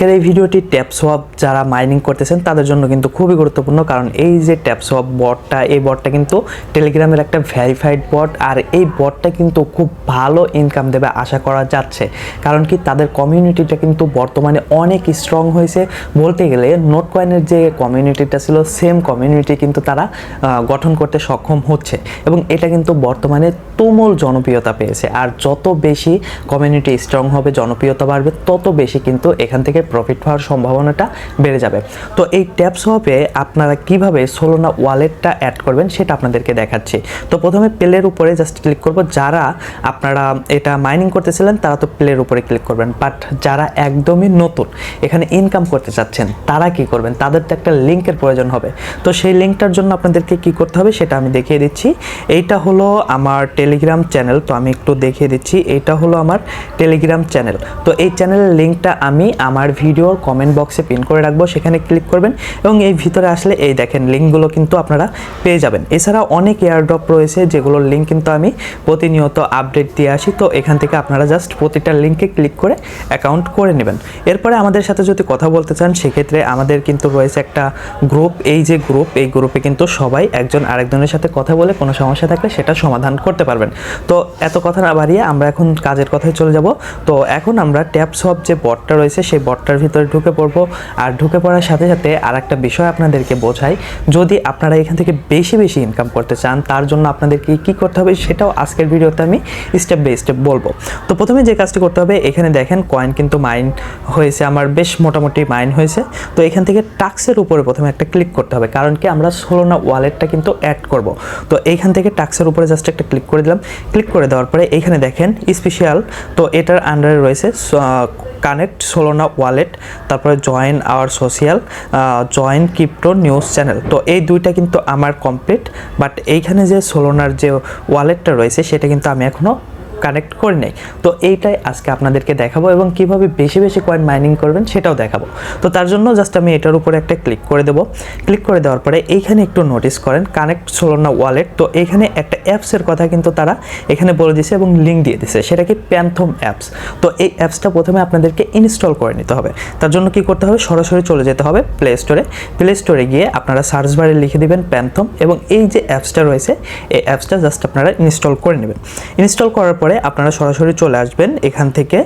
আজকের এই ভিডিওটি ট্যাপ সোয়াপ যারা মাইনিং করতেছেন, তাদের জন্য কিন্তু খুবই গুরুত্বপূর্ণ, কারণ এই যে ট্যাপ সোয়াপ বটটা এই বটটা কিন্তু টেলিগ্রামের একটা ভেরিফাইড বট আর এই বটটা কিন্তু খুব ভালো ইনকাম দেবে আশা করা যাচ্ছে। কারণ কি, তাদের কমিউনিটিটা কিন্তু বর্তমানে অনেক স্ট্রং হয়েছে। বলতে গেলে নোট কয়েনের যে কমিউনিটিটা ছিল সেম কমিউনিটি কিন্তু তারা গঠন করতে সক্ষম হচ্ছে। এবং এটা কিন্তু বর্তমানে তুমুল জনপ্রিয়তা পেয়েছে। আর যত বেশি কমিউনিটি স্ট্রং হবে, জনপ্রিয়তা বাড়বে, তত বেশি কিন্তু এখান থেকে প্রফিট পাওয়ার সম্ভাবনাটা বেড়ে যাবে। তো এই ট্যাপস হপে আপনারা কীভাবে সোলোনা ওয়ালেটটা অ্যাড করবেন সেটা আপনাদেরকে দেখাচ্ছি। তো প্রথমে প্লের উপরে জাস্ট ক্লিক করব। যারা আপনারা এটা মাইনিং করতেছিলেন, তারা তো প্লের উপরে ক্লিক করবেন। বাট যারা একদমই নতুন, এখানে ইনকাম করতে চাচ্ছেন, তারা কি করবেন? তাদের তো একটা লিঙ্কের প্রয়োজন হবে। তো সেই লিঙ্কটার জন্য আপনাদেরকে কি করতে হবে সেটা আমি দেখিয়ে দিচ্ছি। এইটা হলো আমার টেলিগ্রাম চ্যানেল তো আমি একটু দেখিয়ে দিচ্ছি। এইটা হলো আমার টেলিগ্রাম চ্যানেল তো এই চ্যানেলের লিঙ্কটা আমি আমার ভিডিওর কমেন্ট বক্সে পিন করে রাখব, সেখানে ক্লিক করবেন এবং এই ভিতরে আসলে এই দেখেন লিঙ্কগুলো কিন্তু আপনারা পেয়ে যাবেন। এছাড়া অনেক এয়ারড্রপ রয়েছে যেগুলোর লিঙ্ক কিন্তু আমি প্রতিনিয়ত আপডেট দিয়ে আসি, তো এখান থেকে আপনারা জাস্ট প্রতিটা লিঙ্কে ক্লিক করে অ্যাকাউন্ট করে নেবেন। এরপরে আমাদের সাথে যদি কথা বলতে চান, সেক্ষেত্রে আমাদের কিন্তু রয়েছে একটা গ্রুপ এই যে গ্রুপ এই গ্রুপে কিন্তু সবাই একজন আরেকজনের সাথে কথা বলে কোনো সমস্যা থাকলে সেটা সমাধান করতে পারবেন। তো এত কথা না বাড়িয়ে আমরা এখন কাজের কথায় চলে যাব। তো এখন আমরা ট্যাপ সব যে বটটা রয়েছে, সেই বটটার ভিতরে ঢুকে পড়ব। আর ঢুকে পড়ার সাথে সাথে আর একটা বিষয় আপনাদেরকে বোঝাই। যদি আপনারা এখান থেকে বেশি বেশি ইনকাম করতে চান, তার জন্য আপনাদেরকে কী করতে হবে সেটাও আজকের ভিডিওতে আমি স্টেপ বাই স্টেপ বলব। তো প্রথমে যে কাজটি করতে হবে, এখানে দেখেন কয়েন কিন্তু মাইন হয়েছে, আমার বেশ মোটামুটি মাইন হয়েছে। তো এখান থেকে টাক্সের উপরে প্রথমে একটা ক্লিক করতে হবে, কারণ কি আমরা সোলোনা ওয়ালেটটা কিন্তু অ্যাড করব। তো এইখান থেকে টাক্সের উপরে জাস্ট একটা ক্লিক করে দিলাম। ক্লিক করে দেওয়ার পরে এখানে দেখেন স্পেশাল তো এটার আন্ডারে রয়েছে কানেক্ট সোলোনা ওয়ালেট তারপরে join our social join crypto news channel তো এই দুইটা কিন্তু আমার কমপ্লিট বাট এইখানে যে সোলোনার যে ওয়ালেটটা রয়েছে, সেটা কিন্তু আমি এখনও কানেক্ট করে নেই। তো এইটাই আজকে আপনাদেরকে দেখাবো এবং কীভাবে বেশি বেশি কয়েন মাইনিং করবেন সেটাও দেখাবো। তো তার জন্য জাস্ট আমি এটার উপরে একটা ক্লিক করে দেবো। ক্লিক করে দেওয়ার পরে এইখানে একটু নোটিস করেন কানেক্ট সোলোনা ওয়ালেট তো এখানে একটা অ্যাপসের কথা কিন্তু তারা এখানে বলে দিছে এবং লিঙ্ক দিয়ে দিছে সেটা কি প্যান্থম অ্যাপস তো এই অ্যাপসটা প্রথমে আপনাদেরকে ইনস্টল করে নিতে হবে। তার জন্য কি করতে হবে? সরাসরি চলে যেতে হবে প্লে স্টোরে প্লে স্টোরে গিয়ে আপনারা সার্চ বারে লিখে দিবেন প্যান্থম এবং এই যে অ্যাপসটা রয়েছে, এই অ্যাপসটা জাস্ট আপনারা ইনস্টল করে নেবেন। ইনস্টল করার পরে আপনারা সরাসরি চলে আসবেন এখান থেকে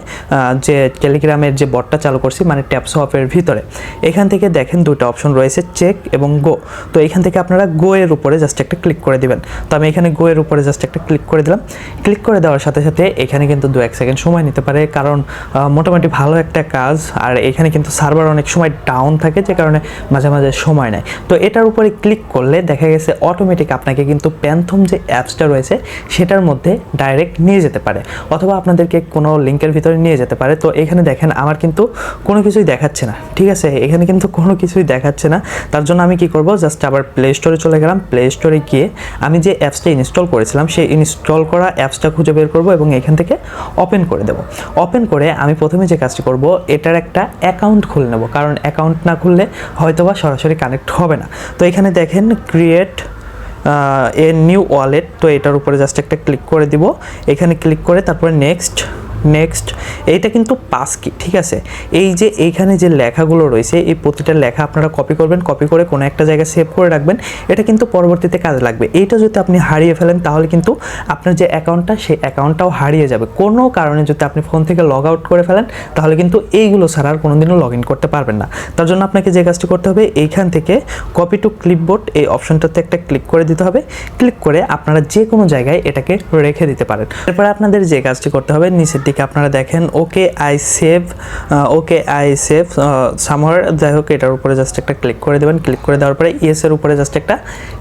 যে টেলিগ্রামের যে বটটা চালু করছি মানে ট্যাপস অফের ভিতরে। এখান থেকে দেখেন দুটো অপশন রয়েছে, চেক এবং গো। তো এখান থেকে আপনারা গো এর উপরে জাস্ট একটা ক্লিক করে দিবেন। তো আমি এখানে গো এর উপরে জাস্ট একটা ক্লিক করে দিলাম। ক্লিক করে দেওয়ার সাথে সাথে এখানে কিন্তু দু এক সেকেন্ড সময় নিতে পারে, কারণ মোটামুটি ভালো একটা কাজ। আর এখানে কিন্তু সার্ভার অনেক সময় ডাউন থাকে, যে কারণে মাঝে মাঝে সময় নেয়। তো এটার উপরে ক্লিক করলে দেখা গেছে অটোমেটিক আপনাকে কিন্তু প্যান্থম যে অ্যাপসটা রয়েছে, সেটার মধ্যে ডাইরেক্ট নিয়ে যেতে পারে, অথবা আপনাদেরকে কোনো লিঙ্কের ভিতরে নিয়ে যেতে পারে। তো এখানে দেখেন, আমার কিন্তু কোনো কিছুই দেখাচ্ছে না, ঠিক আছে? এখানে কিন্তু কোনো কিছুই দেখাচ্ছে না। তার জন্য আমি কি করব? জাস্ট আবার প্লে স্টোরে চলে গেলাম। প্লে স্টোরে গিয়ে আমি যে অ্যাপসটা ইনস্টল করেছিলাম, সেই ইনস্টল করা অ্যাপসটা খুঁজে বের করব এবং এখান থেকে ওপেন করে দেব। ওপেন করে আমি প্রথমে যে কাজটি করব, এটার একটা অ্যাকাউন্ট খুলে নেব। কারণ অ্যাকাউন্ট না খুললে হয়তোবা সরাসরি কানেক্ট হবে না। তো এখানে দেখেন ক্রিয়েট এ নিউ ওয়ালেট তো এটার উপরে জাস্ট একটা ক্লিক করে দিব। এখানে ক্লিক করে তারপরে নেক্সট নেক্সট এইটা কিন্তু পাস কি ঠিক আছে? এই যে এইখানে যে লেখাগুলো রয়েছে, এই প্রতিটা লেখা আপনারা কপি করবেন কপি করে কোনো একটা জায়গায় সেভ করে রাখবেন। এটা কিন্তু পরবর্তীতে কাজে লাগবে। এইটা যদি আপনি হারিয়ে ফেলেন, তাহলে কিন্তু আপনার যে অ্যাকাউন্টটা সেই অ্যাকাউন্টটাও হারিয়ে যাবে। কোনো কারণে যদি আপনি ফোন থেকে লগ আউট করে ফেলেন, তাহলে কিন্তু এইগুলো ছাড়া আর কোনোদিনও লগ ইন করতে পারবেন না। তার জন্য আপনাকে যে কাজটি করতে হবে, এইখান থেকে কপি টু ক্লিপবোর্ড এই অপশনটাতে একটা ক্লিক করে দিতে হবে। ক্লিক করে আপনারা যে কোনো জায়গায় এটাকে রেখে দিতে পারেন। এরপরে আপনাদের যে কাজটি করতে হবে, নিচের দিকে আপনারা দেখেন, okay I save okay I save summer যাই হোক এটার উপরে জাস্ট একটা ক্লিক করে দেবেন। ক্লিক করে দেওয়ার পরে ইয়েস এর উপরে জাস্ট একটা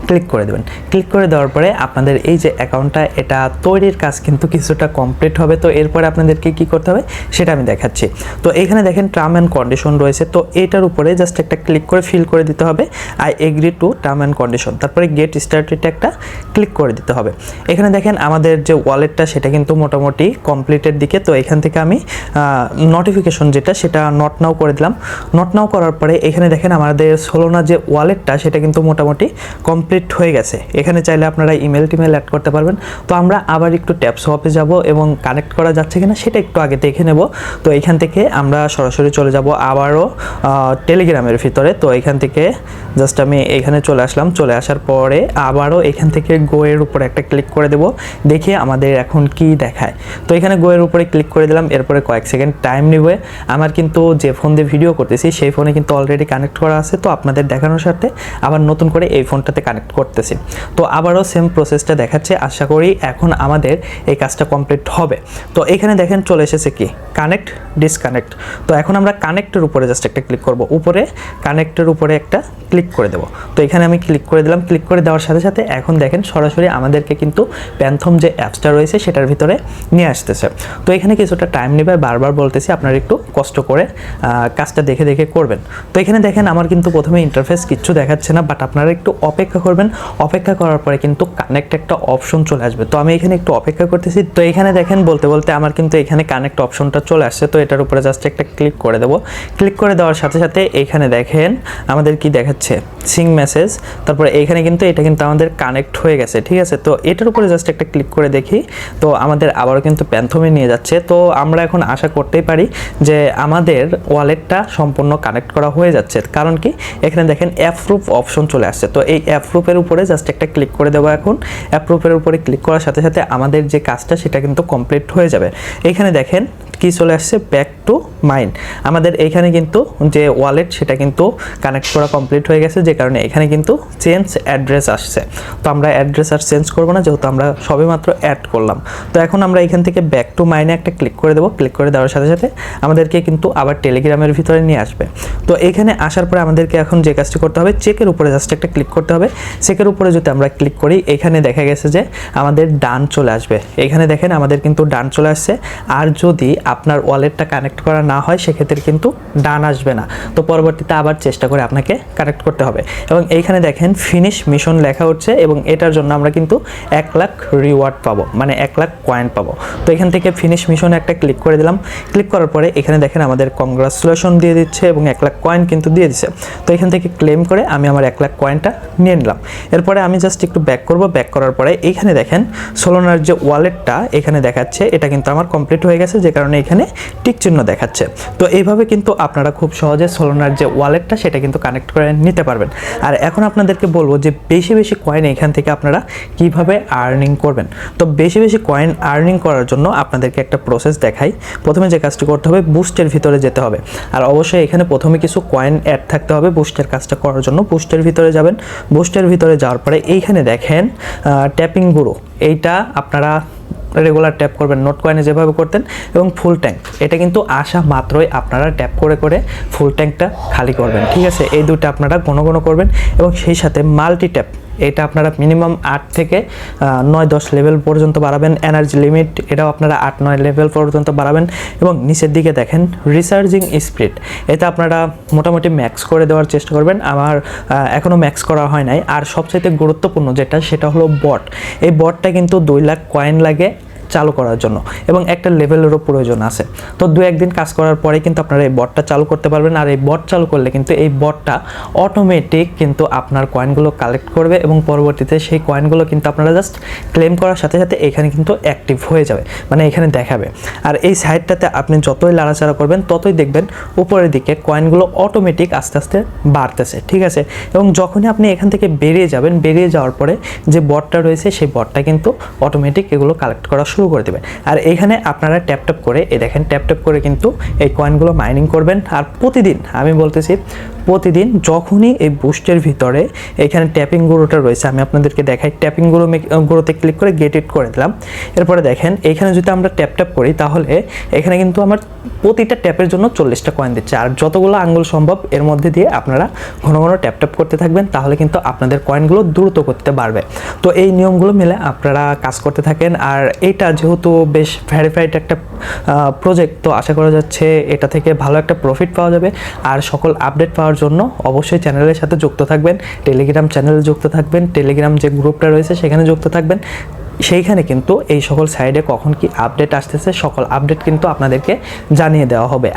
ক্লিক করে দেবেন। ক্লিক করে দেওয়ার পরে আপনাদের এই যে অ্যাকাউন্টটা এটা তৈরির কাজ কিন্তু কিছুটা কমপ্লিট হবে। তো এরপরে আপনাদেরকে কি করতে হবে, সেটা আমি দেখাচ্ছি। তো এখানে দেখেন টার্ম অ্যান্ড কন্ডিশন রয়েছে। তো এটার উপরে জাস্ট একটা ক্লিক করে ফিল করে দিতে হবে। I agree to term and condition তারপরে গেট স্টার্টেড একটা ক্লিক করে দিতে হবে। এখানে দেখেন, আমাদের যে ওয়ালেটটা সেটা কিন্তু মোটামুটি কমপ্লিটের দিকে তো এখান থেকে আমি নোটিফিকেশন যেটা সেটা নট নাও করে দিলাম। নট নাও করার পরে এখানে দেখেন আমাদের সোলোনা যে ওয়ালেটটা সেটা কিন্তু মোটামুটি কমপ্লিট হয়ে গেছে। এখানে চাইলে আপনারা ইমেল টিমেল অ্যাড করতে পারবেন। তো আমরা আবার একটু ট্যাপ শপে যাব এবং কানেক্ট করা যাচ্ছে কিনা সেটা একটু আগে দেখে নেব। তো এখান থেকে আমরা সরাসরি চলে যাব আবারও টেলিগ্রামের ভিতরে। তো এখান থেকে জাস্ট আমি এখানে চলে আসলাম। চলে আসার পরে আবারও এখান থেকে গোয়ের উপরে একটা ক্লিক করে দেব। দেখি আমাদের এখন কি দেখায়। তো এখানে গোয়ের উপরে ক্লিক করে দিলাম, এরপরে কয়েক সেকেন্ড টাইম নেবে। আমার কিন্তু যে ফোন দিয়ে ভিডিও করতেছি, সেই ফোনে কিন্তু অলরেডি কানেক্ট করা আছে। তো আপনাদের দেখানোর সাথে আবার নতুন করে এই ফোনটাতে কানেক্ট করতেছি। তো আবারও সেম প্রসেসটা দেখাচ্ছে। আশা করি এখন আমাদের এই কাজটা কমপ্লিট হবে। তো এখানে দেখেন চলে এসেছে কি? কানেক্ট ডিসকানেক্ট তো এখন আমরা কানেক্টের উপরে জাস্ট একটা ক্লিক করব। উপরে কানেক্টের উপরে একটা ক্লিক করে দেবো। তো এখানে আমি ক্লিক করে দিলাম। ক্লিক করে দেওয়ার সাথে সাথে এখন দেখেন সরাসরি আমাদেরকে কিন্তু প্যান্থম যে অ্যাপসটা রয়েছে সেটার ভিতরে নিয়ে আসতেছে। তো এখানে কিছুটা টাইম নেবে। বারবার বলতেছি, আপনারা একটু কষ্ট করে কাজটা দেখে দেখে করবেন। তো এখানে দেখেন, আমার কিন্তু প্রথমে ইন্টারফেস কিচ্ছু দেখাচ্ছে না বাট আপনারা একটু অপেক্ষা করবেন। অপেক্ষা করার পরে কিন্তু কানেক্ট একটা অপশন চলে আসবে। তো আমি এখানে একটু অপেক্ষা করতেছি। তো এখানে দেখেন, বলতে বলতে আমার কিন্তু এখানে কানেক্ট অপশনটা চলে আসছে। তো এটার উপরে জাস্ট একটা ক্লিক করে দেবো। ক্লিক করে দেওয়ার সাথে সাথে এখানে দেখেন, আমাদের কি দেখাচ্ছে? সিং মেসেজ তারপরে এখানে কিন্তু এটা কিন্তু আমাদের কানেক্ট হয়ে গেছে, ঠিক আছে? তো এটার উপরে জাস্ট একটা ক্লিক করে দেখি। তো আমাদের আবারও কিন্তু প্যান্থমে নিয়ে যাচ্ছে। তো আমরা এখন আশা করতেই পারি যে আমাদের ওয়ালেটটা সম্পূর্ণ কানেক্ট করা হয়ে যাচ্ছে। কারণ কি? এখানে দেখেন অ্যাপ্রুভ অপশন চলে আসছে। তো এই অ্যাপ্রুভের উপরে জাস্ট একটা ক্লিক করে দেবো এখন। অ্যাপ্রুভের উপরে ক্লিক করার সাথে সাথে আমাদের যে কাজটা সেটা কিন্তু কমপ্লিট হয়ে যাবে। এখানে দেখেন কি চলে আসছে? ব্যাক টু মাইন্ড আমাদের এখানে কিন্তু যে ওয়ালেট সেটা কিন্তু কানেক্ট করা কমপ্লিট হয়ে গেছে, যে কারণে এখানে কিন্তু চেঞ্জ অ্যাড্রেস আসছে। তো আমরা অ্যাড্রেস আর চেঞ্জ করব না, যেহেতু আমরা সবেমাত্র অ্যাড করলাম। তো এখন আমরা এখান থেকে ব্যাক টু মাইনে একটা ক্লিক করে দেবো। ক্লিক করে দেওয়ার সাথে সাথে আমাদেরকে কিন্তু আবার টেলিগ্রামের ভিতরে নিয়ে আসবে। তো এখানে আসার পরে আমাদেরকে এখন যে কাজটি করতে হবে চেকের উপরে জাস্ট একটা ক্লিক করতে হবে। চেকের উপরে যদি আমরা ক্লিক করি, এখানে দেখা গেছে যে আমাদের ডান চলে আসবে। এখানে দেখেন আমাদের কিন্তু ডান চলে আসছে। আর যদি আপনার ওয়ালেটটা কানেক্ট করা না হয়, সেক্ষেত্রে কিন্তু ডান আসবে না। তো পরবর্তীতে আবার চেষ্টা করে আপনাকে কানেক্ট করতে হবে। এবং এইখানে দেখেন ফিনিশ মিশন লেখা হচ্ছে এবং এটার জন্য আমরা কিন্তু এক লাখ রিওয়ার্ড পাবো মানে এক লাখ কয়েন পাবো। তো এখান থেকে ফিনিশ মিশনে একটা ক্লিক করে দিলাম। ক্লিক করার পরে এখানে দেখেন আমাদের কংগ্রাচুলেশন দিয়ে দিচ্ছে এবং এক লাখ কয়েন কিন্তু দিয়ে দিচ্ছে তো এখান থেকে ক্লেম করে আমি আমার এক লাখ কয়েনটা নিয়ে নিলাম। এরপরে আমি জাস্ট একটু ব্যাক করব। ব্যাক করার পরে এইখানে দেখেন সোলোনার যে ওয়ালেটটা এখানে দেখাচ্ছে, এটা কিন্তু আমার কমপ্লিট হয়ে গেছে, যে কারণে এখানে টিক চিহ্ন দেখাচ্ছে। তো এইভাবে কিন্তু আপনারা খুব সহজে সোলোনার যে ওয়ালেটটা সেটা কিন্তু কানেক্ট করে নিতে পারবেন। আর এখন আপনাদেরকে বলব যে বেশি বেশি কয়েন এখান থেকে আপনারা কীভাবে আর্নিং করবেন? তো বেশি বেশি কয়েন আর্নিং করার জন্য আপনাদেরকে একটা প্রসেস দেখাই। প্রথমে যে কাজটি করতে হবে বুস্টের ভিতরে যেতে হবে। আর অবশ্যই এখানে প্রথমে কিছু কয়েন অ্যাড থাকতে হবে বুস্টের কাজটা করার জন্য। বুস্টের ভিতরে যাবেন। বুস্টের ভিতরে যাওয়ার পরে এইখানে দেখেন ট্যাপিং গুরু এইটা আপনারা রেগুলার ট্যাপ করবেন নোট কয়েনে যেভাবে করতেন এবং ফুল ট্যাঙ্ক এটা কিন্তু আসা মাত্রই আপনারা ট্যাপ করে করে ফুল ট্যাঙ্কটা খালি করবেন। ঠিক আছে? এই দুটো আপনারা ঘন ঘন করবেন এবং সেই সাথে মাল্টি ট্যাপ এটা আপনারা মিনিমাম আট থেকে নয়, দশ লেভেল পর্যন্ত বাড়াবেন। এনার্জি লিমিট এটাও আপনারা আট, নয় লেভেল পর্যন্ত বাড়াবেন। এবং নিচের দিকে দেখেন রিসার্জিং স্পিড এটা আপনারা মোটামুটি ম্যাক্স করে দেওয়ার চেষ্টা করবেন। আমার এখনও ম্যাক্স করা হয় নাই। আর সবচাইতে গুরুত্বপূর্ণ যেটা, সেটা হলো বট। এই বটটা কিন্তু দুই লাখ কয়েন লাগে। চালু করার জন্য এবং একটা লেভেলেরও প্রয়োজন আছে। তো দু একদিন কাজ করার পরে কিন্তু আপনারা এই বটটা চালু করতে পারবেন আর এই বট চালু করলে কিন্তু এই বটটা অটোমেটিক কিন্তু আপনার কয়েনগুলো কালেক্ট করবে এবং পরবর্তীতে সেই কয়েনগুলো কিন্তু আপনারা জাস্ট ক্লেম করার সাথে সাথে এখানে কিন্তু অ্যাক্টিভ হয়ে যাবে মানে এখানে দেখাবে। আর এই সাইডটাতে আপনি যতই লাড়াচাড়া করবেন, ততই দেখবেন উপরের দিকে কয়েনগুলো অটোমেটিক আস্তে আস্তে বাড়তেছে, ঠিক আছে? এবং যখনই আপনি এখান থেকে বেরিয়ে যাবেন, বেরিয়ে যাওয়ার পরে যে বটটা রয়েছে, সেই বটটা কিন্তু অটোমেটিক এগুলো কালেক্ট করা শুরু করে দেবে আর এখানে আপনারা ট্যাপ ট্যাপ করে, এই দেখেন ট্যাপ ট্যাপ করে কিন্তু এই কয়েনগুলো মাইনিং করবেন। আর প্রতিদিন, আমি বলতেছি, প্রতিদিন যখনই এই বুস্টের ভিতরে এখানে ট্যাপিং গুঁড়োটা রয়েছে, আমি আপনাদেরকে দেখাই ট্যাপিং গুঁড়ো গুঁড়োতে ক্লিক করে গেট ইট করে দিলাম। এরপরে দেখেন, এখানে যদি আমরা ট্যাপ ট্যাপ করি, তাহলে এখানে কিন্তু আমার প্রতিটা ট্যাপের জন্য চল্লিশটা কয়েন দিচ্ছে। আর যতগুলো আঙ্গুল সম্ভব, এর মধ্যে দিয়ে আপনারা ঘন ঘন ট্যাপ ট্যাপ করতে থাকবেন, তাহলে কিন্তু আপনাদের কয়েনগুলো দ্রুত করতে পারবে। তো এই নিয়মগুলো মিলে আপনারা কাজ করতে থাকেন। আর এইটা যেহেতু বেশ ভ্যারিফাইড একটা প্রজেক্ট তো আশা করা যাচ্ছে এটা থেকে ভালো একটা প্রফিট পাওয়া যাবে। আর সকল আপডেট পাওয়ার জন্য অবশ্যই চ্যানেলের সাথে যুক্ত থাকবেন। টেলিগ্রাম চ্যানেলে যুক্ত থাকবেন। টেলিগ্রাম যে গ্রুপটা রয়েছে সেখানে যুক্ত থাকবেন। সেইখানে কিন্তু এই সকল সাইডে কখন কি আপডেট আসতেছে, সকল আপডেট কিন্তু আপনাদেরকে জানিয়ে দেওয়া হবে।